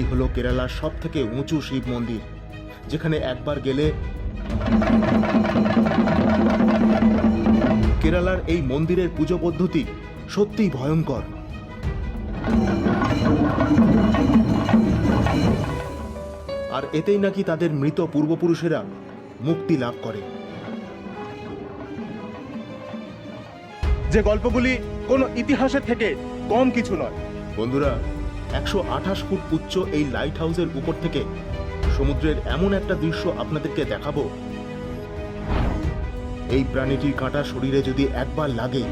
এই হলো কেরালার সব থেকে উঁচু শিব মন্দির, যেখানে একবার গেলে কেরালার এই মন্দিরের পুজো পদ্ধতি সত্যিই ভয়ঙ্কর। আর এতেই নাকি তাদের মৃত পূর্বপুরুষেরা মুক্তি লাভ করে। যে গল্পগুলি কোনো ইতিহাসের থেকে কম কিছু নয়। বন্ধুরা একশো আঠাশ ফুট উচ্চ এই লাইট হাউসের উপর থেকে। সমুদ্রের এমন একটা দৃশ্য আপনাদেরকে দেখাবো। এই প্রাণীটির কাঁটা শরীরে যদি একবার লাগে,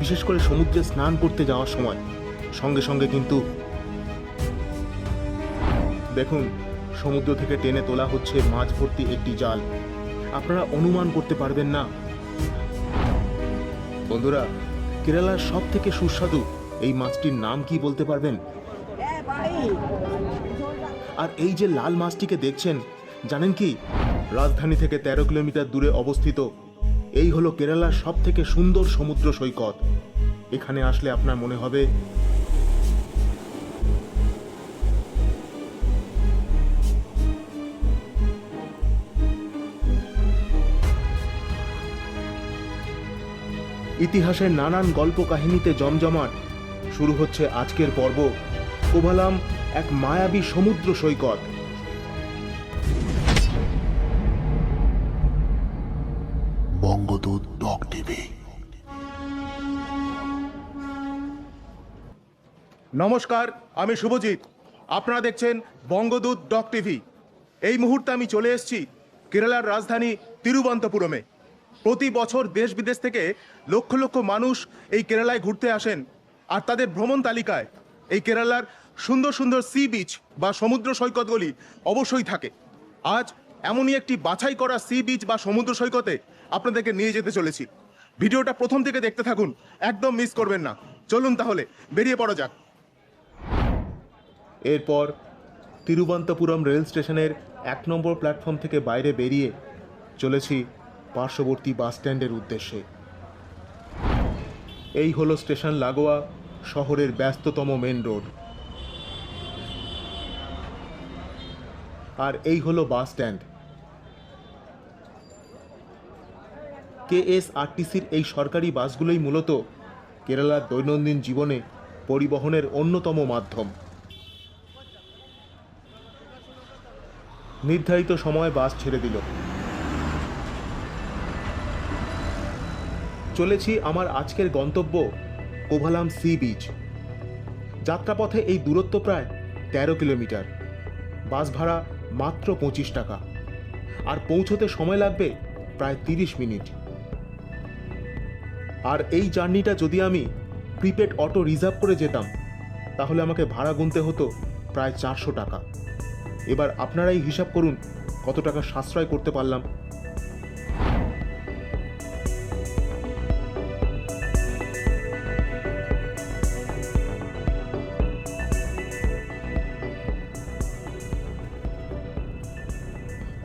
বিশেষ করে সমুদ্রে স্নান করতে যাওয়ার সময়, সঙ্গে সঙ্গে কিন্তু দেখুন, সমুদ্র থেকে টেনে তোলা হচ্ছে মাছ ভর্তি একটি জাল। আপনারা অনুমান করতে পারবেন না। বন্ধুরা, কেরালার সব থেকে সুস্বাদু এই মাছটির নাম কি বলতে পারবেন? আর এই যে লাল মাছটিকে দেখছেন, জানেন কি? রাজধানী থেকে তেরো কিলোমিটার দূরে অবস্থিত। এই হলো কেরালার সব থেকে সুন্দর সমুদ্র সৈকত। এখানে আসলে আপনার মনে হবে, ইতিহাসের নানান গল্প কাহিনীতে জমজমাট। শুরু হচ্ছে আজকের পর্ব। কোভালাম এক মায়াবী সমুদ্র সৈকত। বঙ্গদূত ডক টিভি। নমস্কার আমি শুভজিৎ। আপনারা দেখছেন বঙ্গদূত ডক টিভি। এই মুহূর্তে আমি চলে এসেছি কেরালার রাজধানী তিরুবন্তপুরমে প্রতি বছর দেশ বিদেশ থেকে লক্ষ লক্ষ মানুষ এই কেরালায় ঘুরতে আসেন আর তাদের ভ্রমণ তালিকায়। এই কেরালার সুন্দর সুন্দর সি বিচ বা সমুদ্র সৈকতগুলি অবশ্যই থাকে। আজ এমনই একটি বাছাই করা সি বিচ বা সমুদ্র সৈকতে আপনাদেরকে নিয়ে যেতে চলেছি। ভিডিওটা প্রথম থেকে দেখতে থাকুন, একদম মিস করবেন না। চলুন তাহলে, বেরিয়ে পড়া যাক। এরপর তিরুবন্তপুরম রেল স্টেশনের এক নম্বর প্ল্যাটফর্ম থেকে বাইরে বেরিয়ে চলেছি পার্শ্ববর্তী বাস স্ট্যান্ডের উদ্দেশ্যে। এই হলো স্টেশন লাগোয়া শহরের ব্যস্ততম মেন রোড। আর এই হলো বাস স্ট্যান্ড। কেএসআরটিসির এই সরকারি বাসগুলোই মূলত কেরালার দৈনন্দিন জীবনে পরিবহনের অন্যতম মাধ্যম। নির্ধারিত সময় বাস ছেড়ে দিল। চলেছি আমার আজকের গন্তব্য কোভালাম সি বিচ। যাত্রাপথে এই দূরত্ব প্রায় তেরো কিলোমিটার। বাস ভাড়া মাত্র পঁচিশ টাকা। আর পৌঁছতে সময় লাগবে প্রায় তিরিশ মিনিট। আর এই জার্নিটা যদি আমি প্রিপেড অটো রিজার্ভ করে যেতাম, তাহলে আমাকে ভাড়া গুনতে হতো প্রায় চারশো টাকা। এবার আপনারাই হিসাব করুন কত টাকা সাশ্রয় করতে পারলাম।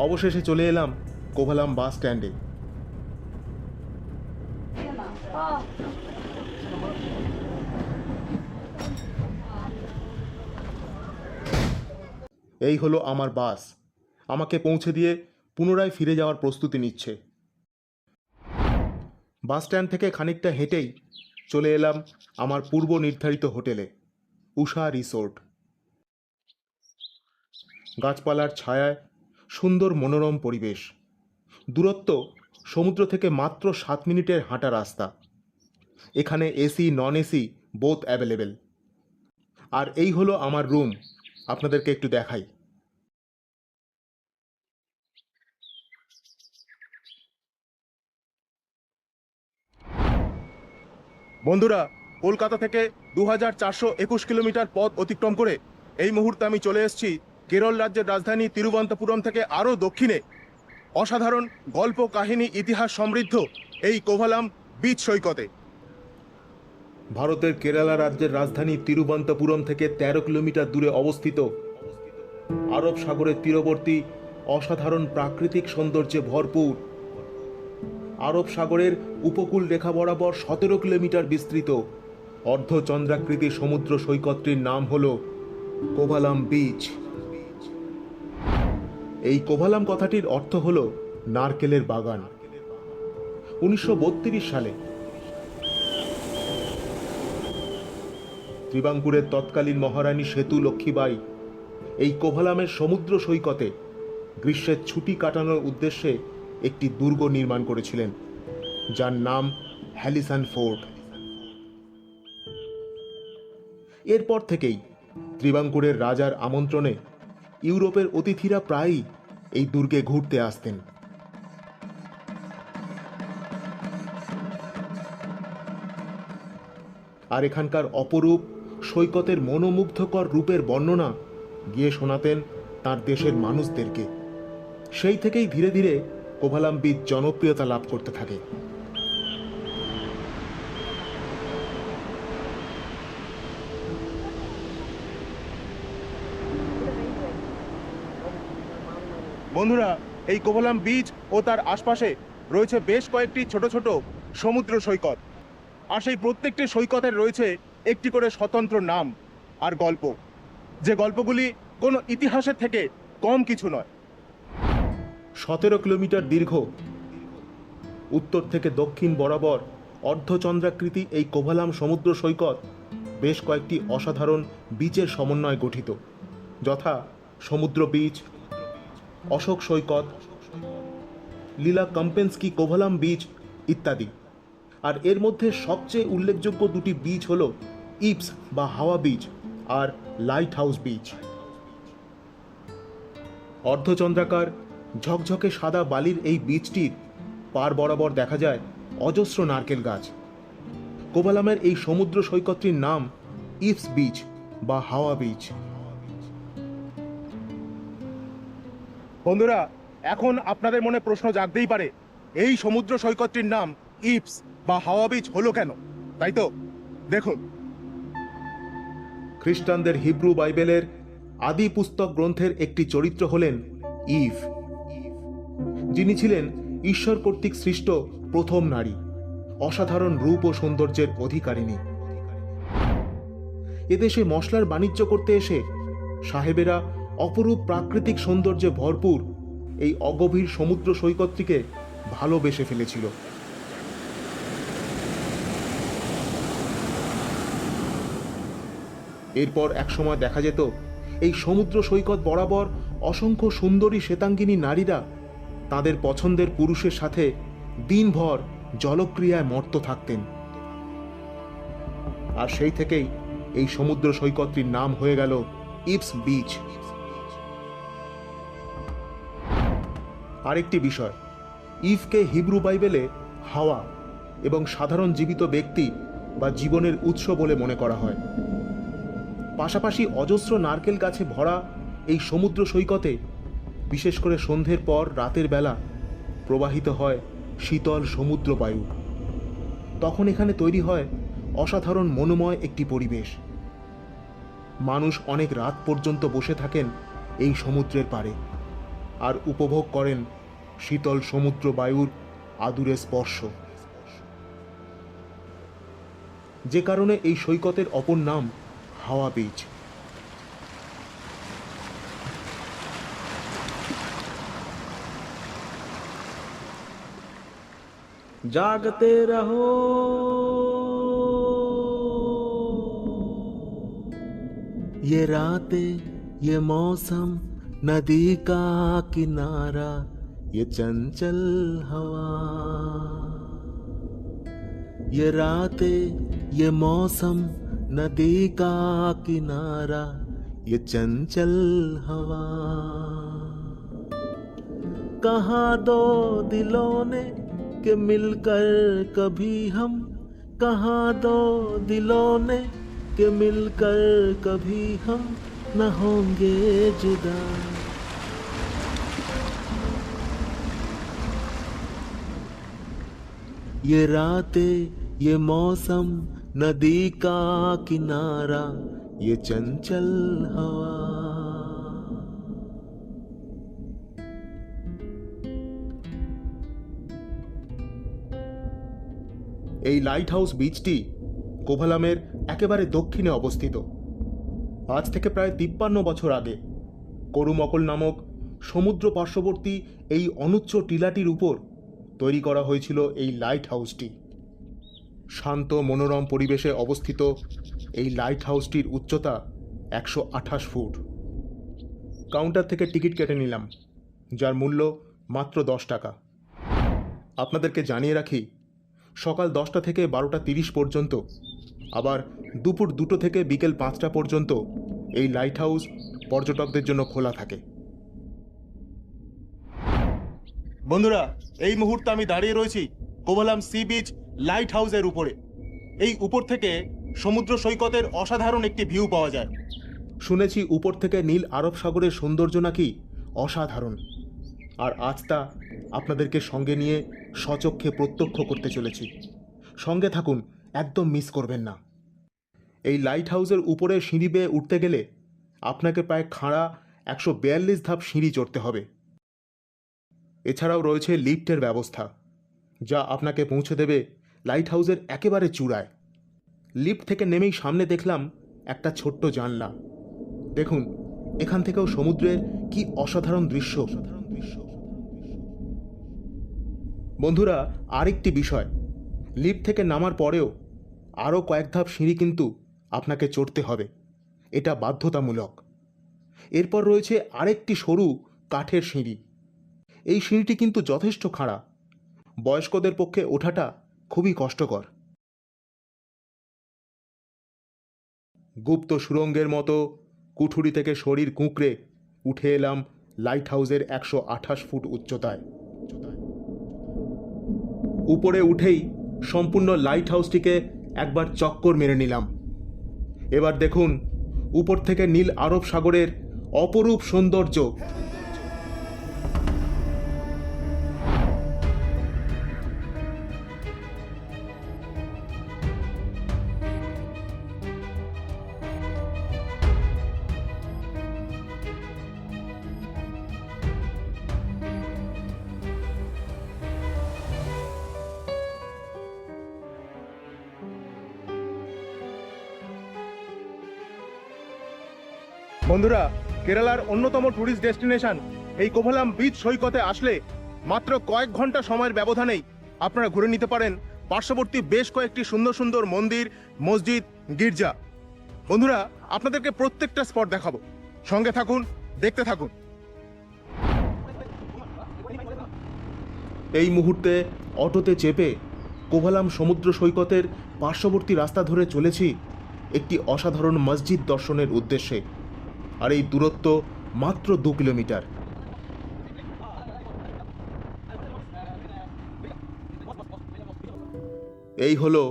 অবশেষে চলে এলাম কোভালাম বাস স্ট্যান্ডে। এই হলো আমার বাস। আমাকে পৌঁছে দিয়ে পুনরায় ফিরে যাওয়ার প্রস্তুতি নিচ্ছে। বাস স্ট্যান্ড থেকে খানিকটা হেঁটেই চলে এলাম আমার পূর্ব নির্ধারিত হোটেলে, উষা রিসোর্ট। গাছপালার ছায়ায় সুন্দর মনোরম পরিবেশ। দূরত্ব সমুদ্র থেকে মাত্র সাত মিনিটের হাঁটা রাস্তা। এখানে AC non AC both available আর এই হলো আমার রুম আপনাদেরকে একটু দেখাই। বন্ধুরা, কলকাতা থেকে দু হাজার চারশো একুশ কিলোমিটার পথ অতিক্রম করে এই মুহূর্তে আমি চলে এসেছি কেরল রাজ্যের রাজধানী তিরুবন্তপুরম থেকে আরও দক্ষিণে। অসাধারণ গল্প, কাহিনী, ইতিহাস সমৃদ্ধ এই কোভালাম বিচ সৈকতে। ভারতের কেরালা রাজ্যের রাজধানী তিরুবন্তপুরম থেকে তেরো কিলোমিটার দূরে অবস্থিত। আরব সাগরের তীরবর্তী অসাধারণ প্রাকৃতিক সৌন্দর্যে ভরপুর। আরব সাগরের উপকূল রেখা বরাবর সতেরো কিলোমিটার বিস্তৃত। অর্ধচন্দ্রাকৃতি সমুদ্র সৈকতটির নাম হল কোভালাম বিচ। এই কোভালাম কথাটির অর্থ হল নারকেলের বাগান। উনিশশো বত্রিশ সালে ত্রিবাঙ্কুরের তৎকালীন মহারানী সেতু লক্ষ্মীবাই এই কোভালামের সমুদ্র সৈকতে গ্রীষ্মের ছুটি কাটানোর উদ্দেশ্যে একটি দুর্গ নির্মাণ করেছিলেন, যার নাম হ্যালিসান ফোর্ট। এরপর থেকেই ত্রিবাঙ্কুরের রাজার আমন্ত্রণে ইউরোপের অতিথিরা প্রায়ই এই দুর্গে ঘুরতে আসতেন। আর এখানকার অপরূপ সৈকতের মনোমুগ্ধকর রূপের বর্ণনা গিয়ে শোনাতেন তার দেশের মানুষদেরকে। সেই থেকেই ধীরে ধীরে কোভালাম বীচ জনপ্রিয়তা লাভ করতে থাকে। বন্ধুরা, এই কোভালাম বিচ ও তার আশপাশে রয়েছে বেশ কয়েকটি ছোট ছোট সমুদ্র সৈকত। আর সেই প্রত্যেকটি সৈকতের রয়েছে একটি করে স্বতন্ত্র নাম আর গল্প। যে গল্পগুলি কোনো ইতিহাসের থেকে কম কিছু নয়। সতেরো কিলোমিটার দীর্ঘ। উত্তর থেকে দক্ষিণ বরাবর অর্ধচন্দ্রাকৃতি এই কোভালাম সমুদ্র সৈকত বেশ কয়েকটি অসাধারণ বীচের সমন্বয়ে গঠিত, যথা সমুদ্র বীচ অশোক সৈকত, লীলা কম্পেন্সকি কোভালাম বীচ ইত্যাদি। আর এর মধ্যে সবচেয়ে উল্লেখযোগ্য দুটি বীচ হল ইপস বা হাওয়া বীচ আর লাইট হাউস বীচ অর্ধচন্দ্রাকার, ঝকঝকে সাদা বালির এই বীচটির পার বরাবর দেখা যায় অজস্র নারকেল গাছ। কোভালামের এই সমুদ্র সৈকতটির নাম ইপস বিচ বা হাওয়া বিচ বন্ধুরা, এখন আপনাদের মনে প্রশ্ন জাগতেই পারে, এই সমুদ্র সৈকতটির নাম ইপস বা হাওয়া বিচ হলো কেন? তাই তো? দেখুন। খ্রিস্টানদের হিব্রু বাইবেলের আদি পুস্তক গ্রন্থের একটি চরিত্র হলেন ইভ, যিনি ছিলেন ঈশ্বর কর্তৃক সৃষ্ট প্রথম নারী, অসাধারণ রূপ ও সৌন্দর্যের অধিকারিণী। এদেশে মশলার বাণিজ্য করতে এসে সাহেবেরা অপরূপ প্রাকৃতিক সৌন্দর্যে ভরপুর এই অগভীর সমুদ্র সৈকতটিকে ভালোবেসে ফেলেছিল। এরপর একসময় দেখা যেত, এই সমুদ্র সৈকত বরাবর অসংখ্য সুন্দরী শ্বেতাঙ্গিনী নারীরা তাদের পছন্দের পুরুষের সাথে দিনভর জলক্রিয়ায় মর্ত থাকতেন। আর সেই থেকেই এই সমুদ্র সৈকতটির নাম হয়ে গেল ইপস বিচ। আরেকটি বিষয়। ইফকে হিব্রু বাইবেলে হাওয়া এবং সাধারণ জীবিত ব্যক্তি বা জীবনের উৎস বলে মনে করা হয়। পাশাপাশি অজস্র নারকেল গাছে ভরা এই সমুদ্র সৈকতে বিশেষ করে সন্ধ্যের পর রাতের বেলা প্রবাহিত হয় শীতল সমুদ্র বায়ু তখন এখানে তৈরি হয় অসাধারণ মনোময় একটি পরিবেশ। মানুষ অনেক রাত পর্যন্ত বসে থাকেন এই সমুদ্রের পাড়ে। আর উপভোগ করেন শীতল সমুদ্র বায়ুর আদুরে স্পর্শ যে কারণে এই সৈকতের অপর নাম হাওয়া বীচ जागते रहो ये रातें ये मौसम नदी का किनारा, ये चंचल हवा। ये रातें, ये मौसम, नदी का किनारा, ये चंचल हवा। कहा दो दिलों ने कि मिलकर कभी हम? कहा दो दिलों ने कि मिलकर कभी हम? न होंगे जुदा ये रातें ये मौसम नदी का किनारा ये चंचल हवा এই লাইট হাউস বিচটি কোভালামের একেবারে দক্ষিণে অবস্থিত আজ থেকে প্রায় তিপ্পান্ন বছর আগে, করুমকল নামক সমুদ্র পার্শ্ববর্তী এই অনুচ্চ টিলাটির উপর তৈরি করা হয়েছিল এই লাইট হাউসটি শান্ত, মনোরম পরিবেশে অবস্থিত এই লাইট হাউসটির উচ্চতা একশো আঠাশ ফুট। কাউন্টার থেকে টিকিট কেটে নিলাম, যার মূল্য মাত্র দশ টাকা। আপনাদেরকে জানিয়ে রাখি, সকাল দশটা থেকে বারোটা তিরিশ পর্যন্ত আবার দুপুর দুটো থেকে বিকেল পাঁচটা পর্যন্ত এই লাইট হাউস পর্যটকদের জন্য খোলা থাকে। বন্ধুরা, এই মুহূর্তে আমি দাঁড়িয়ে রয়েছি কোভালাম সি বিচ লাইট হাউসের উপরে। এই উপর থেকে সমুদ্র সৈকতের অসাধারণ একটি ভিউ পাওয়া যায়। শুনেছি উপর থেকে নীল আরব সাগরের সৌন্দর্য নাকি অসাধারণ। আর আজ তা আপনাদেরকে সঙ্গে নিয়ে সচক্ষে প্রত্যক্ষ করতে চলেছি। সঙ্গে থাকুন একদম মিস করবেন না। এই লাইট হাউসের উপরে সিঁড়ি বেয়ে উঠতে গেলে আপনাকে প্রায় খাঁড়া একশো বিয়াল্লিশ ধাপ সিঁড়ি চড়তে হবে। এছাড়াও রয়েছে লিফটের ব্যবস্থা, যা আপনাকে পৌঁছে দেবে লাইট হাউসের একেবারে চূড়ায়। লিফট থেকে নেমেই সামনে দেখলাম একটা ছোট্ট জানলা। দেখুন, এখান থেকেও সমুদ্রের কি অসাধারণ দৃশ্য অসাধারণ দৃশ্য। বন্ধুরা, আরেকটি বিষয়, লিফট থেকে নামার পরেও আরও কয়েক ধাপ সিঁড়ি কিন্তু আপনাকে চড়তে হবে। এটা বাধ্যতামূলক। এরপর রয়েছে আরেকটি সরু কাঠের সিঁড়ি। এই সিঁড়িটি কিন্তু যথেষ্ট খাড়া। বয়স্কদের পক্ষে ওঠাটা খুবই কষ্টকর। গুপ্ত সুরঙ্গের মতো কুঠুরি থেকে শরীর কুঁকড়ে উঠে এলাম লাইট হাউসের একশো আঠাশ ফুট উচ্চতায়। উপরে উঠেই সম্পূর্ণ লাইট হাউসটিকে একবার চক্কর মেরে নিলাম। এবার দেখুন উপর থেকে নীল আরব সাগরের অপরূপ সৌন্দর্য। বন্ধুরা, কেরালার অন্যতম ট্যুরিস্ট ডেস্টিনেশন এই কোভালাম বিচ সৈকতে আসলে মাত্র কয়েক ঘণ্টা সময়ের ব্যবধানেই আপনারা ঘুরে নিতে পারেন পার্শ্ববর্তী বেশ কয়েকটি সুন্দর সুন্দর মন্দির, মসজিদ, গির্জা। বন্ধুরা, আপনাদেরকে প্রত্যেকটা স্পট দেখাবো। সঙ্গে থাকুন, দেখতে থাকুন। এই মুহূর্তে অটোতে চেপে কোভালাম সমুদ্র সৈকতের পার্শ্ববর্তী রাস্তা ধরে চলেছি একটি অসাধারণ মসজিদ দর্শনের উদ্দেশ্যে। আর এই দূরত্ব মাত্র দু কিলোমিটার। এই হলো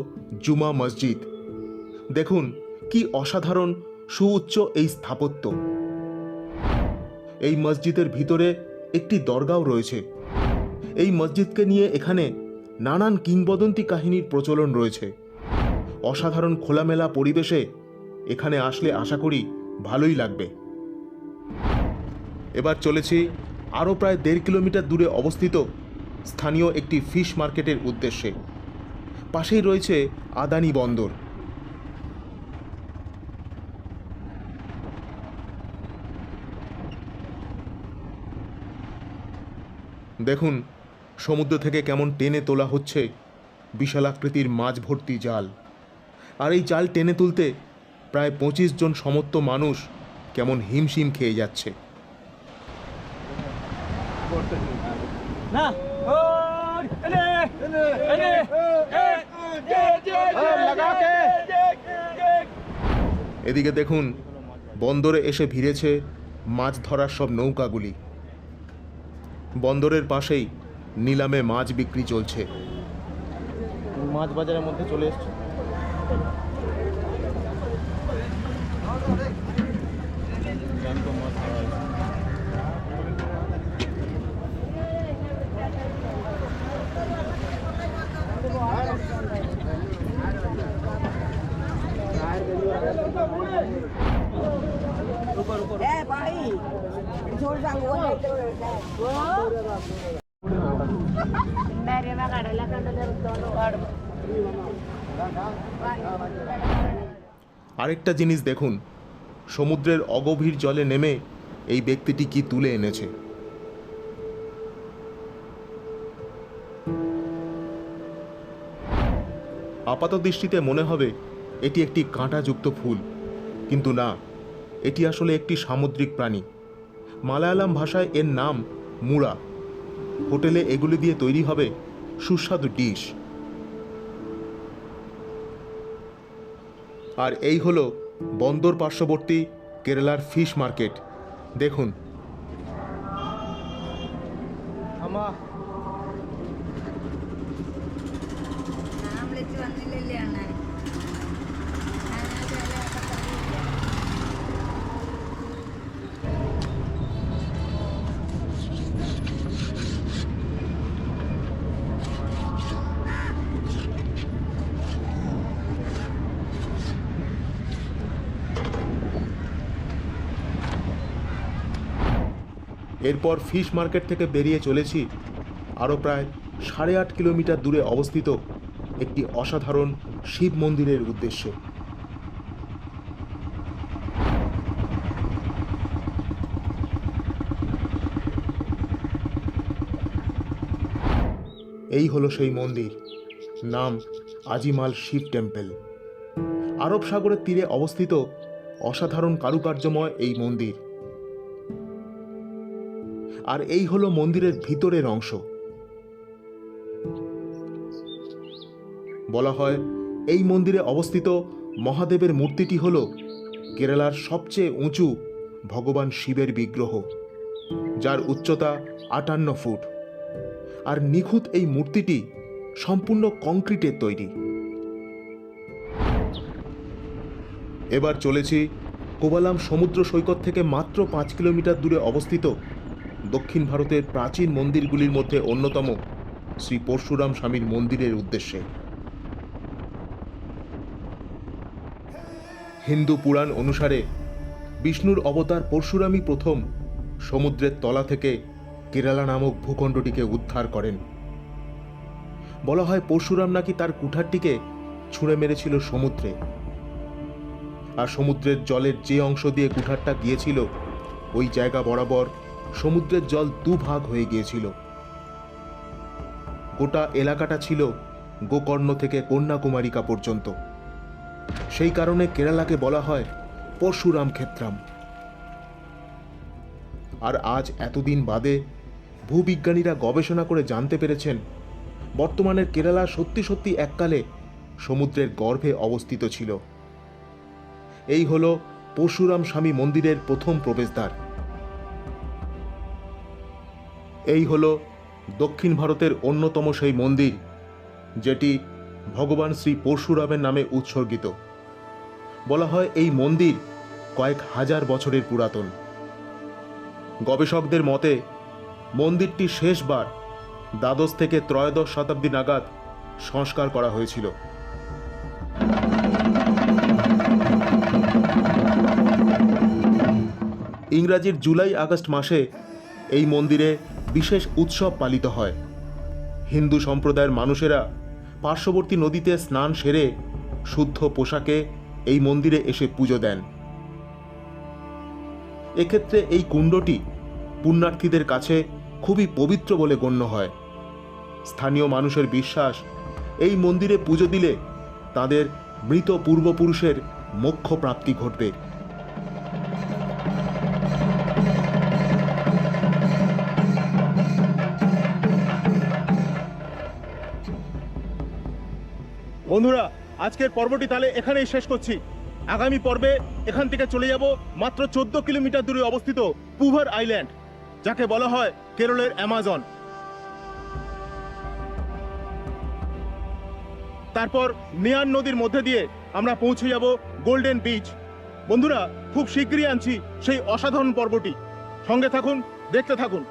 জুমা মসজিদ। দেখুন কি অসাধারণ সুউচ্চ এই স্থাপত্য। এই মসজিদের ভিতরে একটি দরগাও রয়েছে। এই মসজিদকে নিয়ে এখানে নানান কিংবদন্তি কাহিনীর প্রচলন রয়েছে। অসাধারণ খোলামেলা পরিবেশে এখানে আসলে আশা করি ভালোই লাগবে। এবার চলেছি আরও প্রায় দেড় কিলোমিটার দূরে অবস্থিত স্থানীয় একটি ফিশ মার্কেটের উদ্দেশ্যে। পাশেই রয়েছে আদানি বন্দর। দেখুন, সমুদ্র থেকে কেমন টেনে তোলা হচ্ছে বিশালাকৃতির মাছ ভর্তি জাল। আর এই জাল টেনে তুলতে প্রায় পঁচিশ জন সমর্থ মানুষ কেমন হিমশিম খেয়ে যাচ্ছে। না। ওই এনে এনে এদিকে দেখুন বন্দরে এসে ভিড়েছে মাছ ধরার সব নৌকাগুলি। বন্দরের পাশেই নিলামে মাছ বিক্রি চলছে। মাছ বাজারের মধ্যে চলে এসছে। আরেকটা জিনিস দেখুন, সমুদ্রের অগভীর জলে নেমে এই ব্যক্তিটি কি তুলে এনেছে? আপাত দৃষ্টিতে মনে হবে এটি একটি কাঁটাযুক্ত ফুল। কিন্তু না, এটি আসলে একটি সামুদ্রিক প্রাণী। মালায়ালাম ভাষায় এর নাম মুড়া। হোটেলে এগুলি দিয়ে তৈরি হবে সুস্বাদু ডিশ। আর এই হলো বন্দর পার্শ্ববর্তী কেরালার ফিশ মার্কেট। দেখুন। এরপর ফিশ মার্কেট থেকে বেরিয়ে চলেছি। আরও প্রায় সাড়ে আট কিলোমিটার দূরে অবস্থিত একটি অসাধারণ শিব মন্দিরের উদ্দেশ্যে। এই হলো সেই মন্দির, নাম আজিমাল শিব টেম্পল। আরব সাগরের তীরে অবস্থিত অসাধারণ কারুকার্যময় এই মন্দির। আর এই হলো মন্দিরের ভিতরের অংশ। বলা হয়, এই মন্দিরে অবস্থিত মহাদেবের মূর্তিটি হল কেরালার সবচেয়ে উঁচু ভগবান শিবের বিগ্রহ, যার উচ্চতা আটান্ন ফুট। আর নিখুঁত এই মূর্তিটি সম্পূর্ণ কংক্রিটের তৈরি। এবার চলেছি কোবালাম সমুদ্র সৈকত থেকে মাত্র পাঁচ কিলোমিটার দূরে অবস্থিত দক্ষিণ ভারতের প্রাচীন মন্দিরগুলির মধ্যে অন্যতম শ্রী পরশুরাম স্বামীর মন্দিরের উদ্দেশ্যে। হিন্দু পুরাণ অনুসারে বিষ্ণুর অবতার পরশুরামই প্রথম সমুদ্রের তলা থেকে কেরালা নামক ভূখণ্ডটিকে উদ্ধার করেন। বলা হয় পরশুরাম নাকি তার কুঠারটিকে ছুঁড়ে মেরেছিল সমুদ্রে। আর সমুদ্রের জলের যে অংশ দিয়ে কুঠারটা গিয়েছিল, ওই জায়গা বরাবর সমুদ্রের জল দুভাগ হয়ে গিয়েছিল। গোটা এলাকাটা ছিল গোকর্ণ থেকে কন্যাকুমারিকা পর্যন্ত। সেই কারণে কেরালাকে বলা হয় পরশুরাম ক্ষেত্রাম। আর আজ এতদিন বাদে ভূবিজ্ঞানীরা গবেষণা করে জানতে পেরেছেন, বর্তমানের কেরালা সত্যি সত্যি এককালে সমুদ্রের গর্ভে অবস্থিত ছিল। এই হল পরশুরাম স্বামী মন্দিরের প্রথম প্রবেশদ্বার। এই হল দক্ষিণ ভারতের অন্যতম সেই মন্দির, যেটি ভগবান শ্রী পরশুরামের নামে উৎসর্গিত। বলা হয় এই মন্দির কয়েক হাজার বছরের পুরাতন। গবেষকদের মতে, মন্দিরটি শেষবার দ্বাদশ থেকে ত্রয়োদশ শতাব্দী নাগাদ সংস্কার করা হয়েছিল। ইংরাজির জুলাই আগস্ট মাসে এই মন্দিরে বিশেষ উৎসব পালিত হয়। হিন্দু সম্প্রদায়ের মানুষেরা পার্শ্ববর্তী নদীতে স্নান সেরে শুদ্ধ পোশাকে এই মন্দিরে এসে পুজো দেন। এক্ষেত্রে এই কুণ্ডটি পুণ্যার্থীদের কাছে খুবই পবিত্র বলে গণ্য হয়। স্থানীয় মানুষের বিশ্বাস, এই মন্দিরে পুজো দিলে তাদের মৃত পূর্বপুরুষের মোক্ষ প্রাপ্তি ঘটবে। বন্ধুরা, আজকের পর্বটি তাহলে এখানেই শেষ করছি। আগামী পর্বে এখান থেকে চলে যাব মাত্র চোদ্দ কিলোমিটার দূরে অবস্থিত পুভার আইল্যান্ড, যাকে বলা হয় কেরলের অ্যামাজন। তারপর নেয়ার নদীর মধ্যে দিয়ে আমরা পৌঁছে যাব গোল্ডেন বিচ। বন্ধুরা, খুব শীঘ্রই আনছি সেই অসাধারণ পর্বটি। সঙ্গে থাকুন, দেখতে থাকুন।